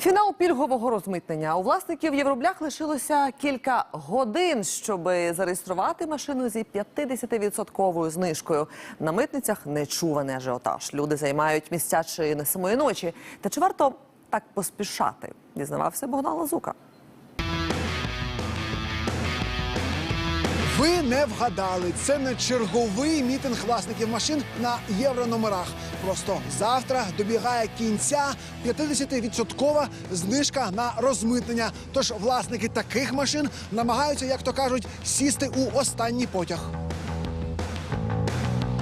Фінал пільгового розмитнення. У власників євроблях лишилося кілька годин, щоб зареєструвати машину зі 50-відсотковою знижкою. На митницях нечуваний ажіотаж. Люди займають місця чи не самої ночі. Та чи варто так поспішати? Дізнавався Богдан Лазука. Ви не вгадали. Це не черговий мітинг власників машин на єврономерах. Просто завтра добігає кінця 50-відсоткова знижка на розмитнення. Тож власники таких машин намагаються, як то кажуть, сісти у останній потяг.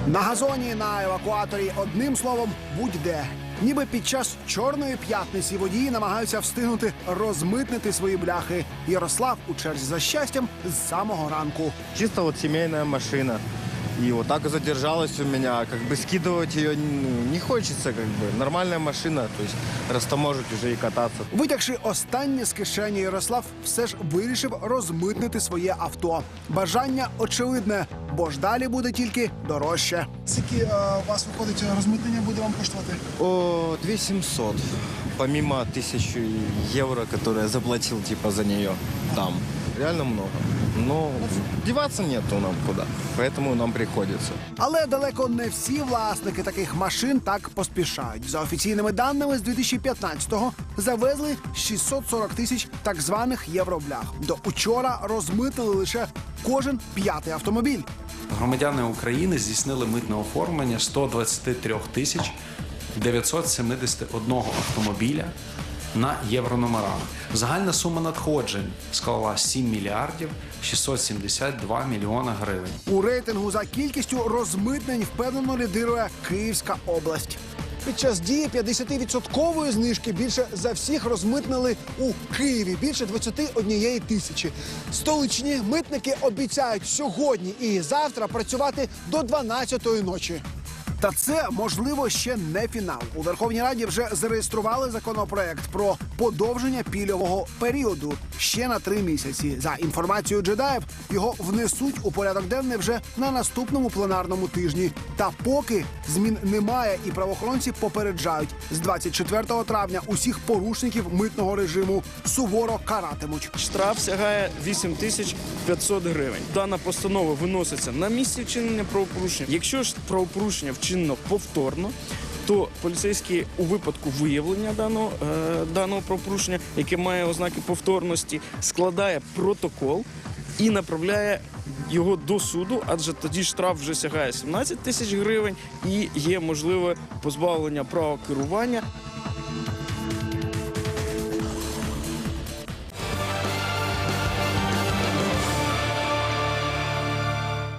На газоні на евакуаторі одним словом будь-де. Ніби під час чорної п'ятниці водії намагаються встигнути розмитнити свої бляхи. Ярослав у черзі за щастям з самого ранку. Чисто вот семейная машина. И вот так и задержалась у меня. Как бы скидывать ее ну, не хочется, как бы. Нормальная машина, то есть растаможить уже и кататься. Витягши останнє з кишені, Ярослав все ж вирішив розмитнити своє авто. Бажання очевидне, бо ж далі буде тільки дорожче. Скільки у вас виходить розмитнення буде вам коштувати? О, 2700. Помимо 1000 євро, которые я заплатив типа за неї там. Реально много. Но деваться нету нам куда. Поэтому нам приходится. Але далеко не всі власники таких машин так поспішають. За офіційними даними з 2015-го завезли 640 тисяч так званих євроблях. До учора розмитили лише кожен п'ятий автомобіль. Громадяни України здійснили митне оформлення 123 тисяч 971 автомобіля на єврономерах. Загальна сума надходжень склала 7 мільярдів 672 мільйона гривень. У рейтингу за кількістю розмитнень впевнено лідирує Київська область. Під час дії 50-відсоткової знижки більше за всіх розмитнили у Києві більше 21 тисячі. Столичні митники обіцяють сьогодні і завтра працювати до 12-ї ночі. Та це можливо ще не фінал. У Верховній Раді вже зареєстрували законопроект про подовження пільгового періоду ще на три місяці. За інформацією джедаїв, його внесуть у порядок денний вже на наступному пленарному тижні. Та поки змін немає, і правоохоронці попереджають з 24 травня усіх порушників митного режиму суворо каратимуть. Штраф сягає 8 тисяч 500 гривень. Дана постанова виноситься на місці вчинення правопорушення. Якщо ж правопорушення вчинено повторно, то поліцейський у випадку виявлення даного, е, даного пропорушення, яке має ознаки повторності, складає протокол і направляє його до суду, адже тоді штраф вже сягає 17 тисяч гривень і є можливе позбавлення права керування.